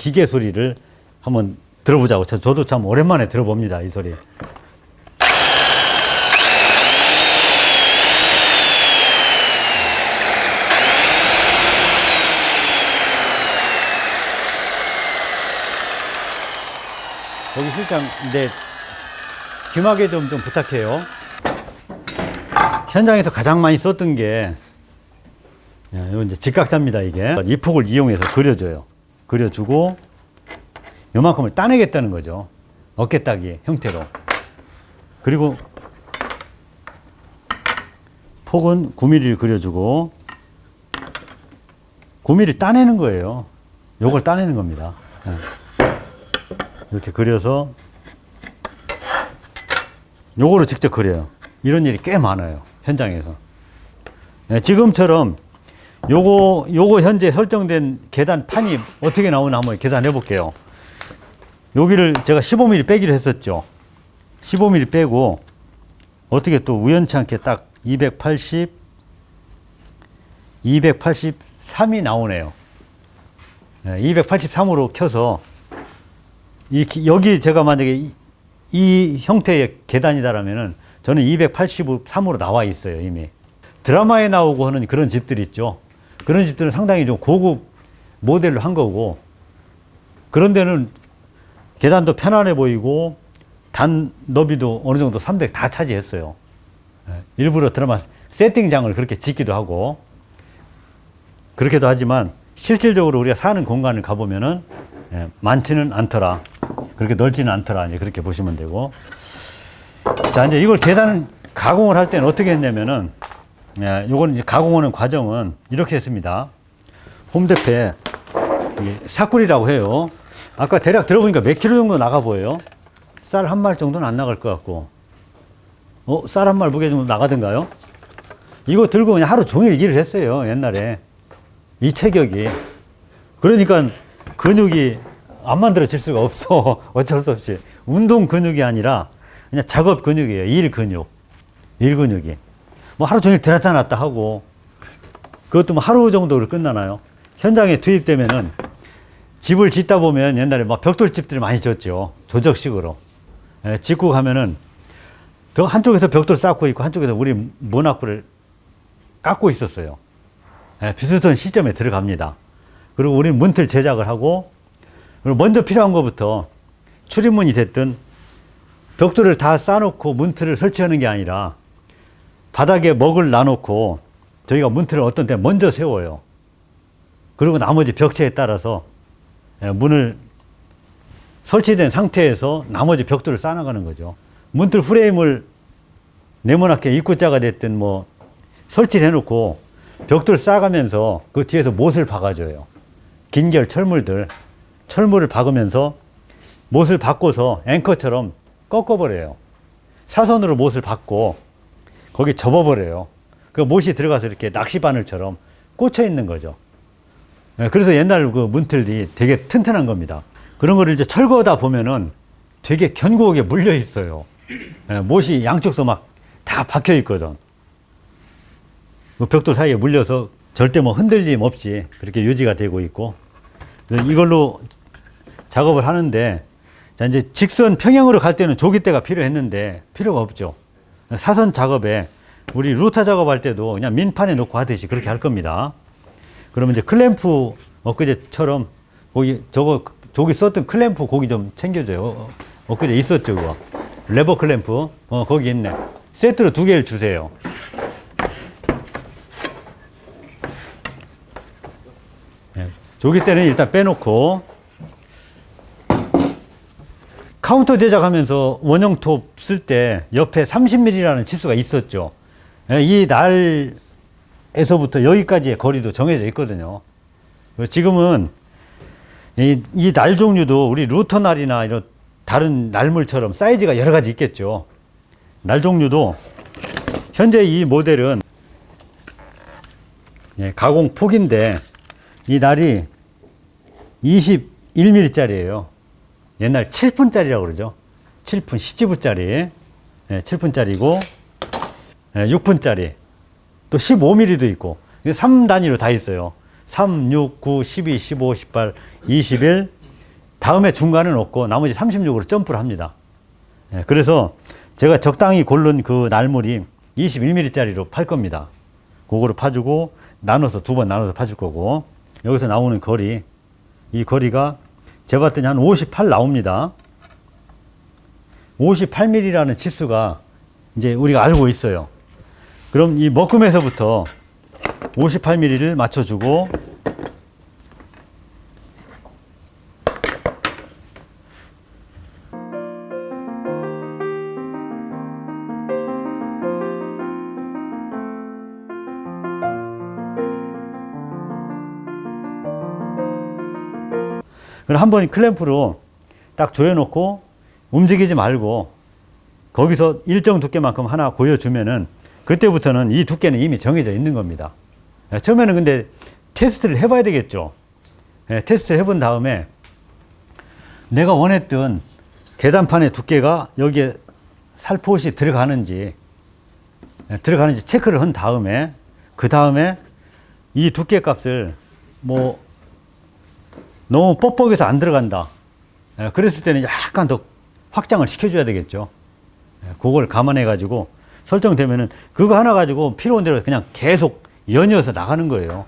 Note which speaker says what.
Speaker 1: 기계 소리를 한번 들어보자고. 저- 저도 참 오랜만에 들어봅니다. 이 소리. 여기 실장, 근데 귀마개 좀, 좀 부탁해요. 현장에서 가장 많이 썼던 게, 이제 직각자입니다, 이게. 이 폭을 이용해서 그려줘요. 그려주고, 요만큼을 따내겠다는 거죠. 어깨 따기 형태로. 그리고, 폭은 9mm를 그려주고, 9mm 따내는 거예요. 요걸 따내는 겁니다. 예. 이렇게 그려서 요거로 직접 그려요. 이런 일이 꽤 많아요. 현장에서. 예, 지금처럼 요거 요거 현재 설정된 계단 판이 어떻게 나오나 한번 계산해 볼게요. 여기를 제가 15mm 빼기로 했었죠. 15mm 빼고 어떻게 또 우연치 않게 딱 280, 283이 나오네요. 283으로 켜서 이 기- 여기 제가 만약에 이, 이 형태의 계단이다라면은 저는 283으로 나와 있어요 이미 드라마에 나오고 하는 그런 집들 있죠 그런 집들은 상당히 좀 고급 모델로 한 거고 그런 데는 계단도 편안해 보이고 단 너비도 어느 정도 300 다 차지했어요 예, 일부러 드라마 세팅장을 그렇게 짓기도 하고 그렇게도 하지만 실질적으로 우리가 사는 공간을 가보면은 예, 많지는 않더라. 그렇게 넓지는 않더라. 이제 그렇게 보시면 되고. 자, 이제 이걸 계단 가공을 할 때는 어떻게 했냐면은, 예, 요거는 이제 가공하는 과정은 이렇게 했습니다. 홈대패, 사꿀이라고 해요. 아까 대략 들어보니까 몇 킬로 정도 나가 보여요? 쌀 한 말 정도는 안 나갈 것 같고. 어, 쌀 한 말 무게 정도 나가던가요? 이거 들고 그냥 하루 종일 일을 했어요, 옛날에. 이 체격이. 그러니까 근육이 안 만들어질 수가 없어. 어쩔 수 없이. 운동 근육이 아니라 그냥 작업 근육이에요. 일 근육. 일 근육이. 뭐 하루 종일 들었다 놨다 하고 그것도 뭐 하루 정도로 끝나나요? 현장에 투입되면은 집을 짓다 보면 옛날에 막 벽돌집들을 많이 졌죠. 조적식으로. 예, 짓고 가면은 더 한쪽에서 벽돌 쌓고 있고 한쪽에서 우리 문학구를 깎고 있었어요. 예, 비슷한 시점에 들어갑니다. 그리고 우리는 문틀 제작을 하고 그리고 먼저 필요한 것부터 출입문이 됐든 벽돌을 다 쌓아놓고 문틀을 설치하는 게 아니라 바닥에 먹을 놔놓고 저희가 문틀을 어떤 때 먼저 세워요. 그리고 나머지 벽체에 따라서 예, 문을 설치된 상태에서 나머지 벽돌을 쌓아나가는 거죠. 문틀 프레임을 네모나게 입구자가 됐든 뭐 설치를 해놓고 벽돌 쌓아가면서 그 뒤에서 못을 박아줘요. 긴 결 철물들. 철물을 박으면서 못을 박고서 앵커처럼 꺾어버려요. 사선으로 못을 박고 거기 접어버려요. 그 못이 들어가서 이렇게 낚시바늘처럼 꽂혀 있는 거죠. 예, 그래서 옛날 그 문틀이 되게 튼튼한 겁니다. 그런 거를 이제 철거하다 보면은 되게 견고하게 물려 있어요. 예, 못이 양쪽서 막다 박혀 있거든. 그 벽돌 사이에 물려서 절대 뭐 흔들림 없이 그렇게 유지가 되고 있고 이걸로 작업을 하는데 자 이제 직선 평형으로 갈 때는 조기대가 필요했는데 필요가 없죠. 사선 작업에 우리 루타 작업할 때도 그냥 민판에 놓고 하듯이 그렇게 할 겁니다. 그러면 이제 클램프 엊그제처럼 거기 저거 저기 썼던 클램프 거기 좀 챙겨줘요. 어, 엊그제 있었죠 그거 레버 클램프 어 거기 있네. 세트로 두 개를 주세요. 예, 조기 때는 일단 빼놓고 카운터 제작하면서 원형톱 쓸 때 옆에 30mm라는 치수가 있었죠. 예, 이 날에서부터 여기까지의 거리도 정해져 있거든요. 지금은 이, 이 날 종류도 우리 루터 날이나 이런 다른 날물처럼 사이즈가 여러 가지 있겠죠. 날 종류도 현재 이 모델은 예, 가공 폭인데 이 날이 21mm짜리예요. 옛날 7푼짜리라고 그러죠. 7푼 시지부짜리. 예, 7푼짜리고 6푼짜리. 또 15mm도 있고 3단위로 다 있어요. 3, 6, 9, 12, 15, 18, 21, 다음에 중간은 없고 나머지 36으로 점프를 합니다. 예, 그래서 제가 적당히 고른 그 날물이 21mm짜리로 팔 겁니다. 그거를 파주고 나눠서 두 번 나눠서 파줄 거고 여기서 나오는 거리 이 거리가 제가 봤더니 한 58 나옵니다. 58mm라는 치수가 이제 우리가 알고 있어요. 그럼 이 먹금에서부터 58mm를 맞춰주고 한번 클램프로 딱 조여놓고 움직이지 말고 거기서 일정 두께만큼 하나 고여주면은 그때부터는 이 두께는 이미 정해져 있는 겁니다. 예, 처음에는 근데 테스트를 해봐야 되겠죠. 예, 테스트 해본 다음에 내가 원했던 계단판의 두께가 여기에 살포시 들어가는지 예, 들어가는지 체크를 한 다음에 그 다음에 이 두께 값을 뭐 너무 뻑뻑해서 안 들어간다. 예, 그랬을 때는 약간 더 확장을 시켜줘야 되겠죠. 예, 그걸 감안해 가지고 설정되면은 그거 하나 가지고 필요한 대로 그냥 계속 연이어서 나가는 거예요.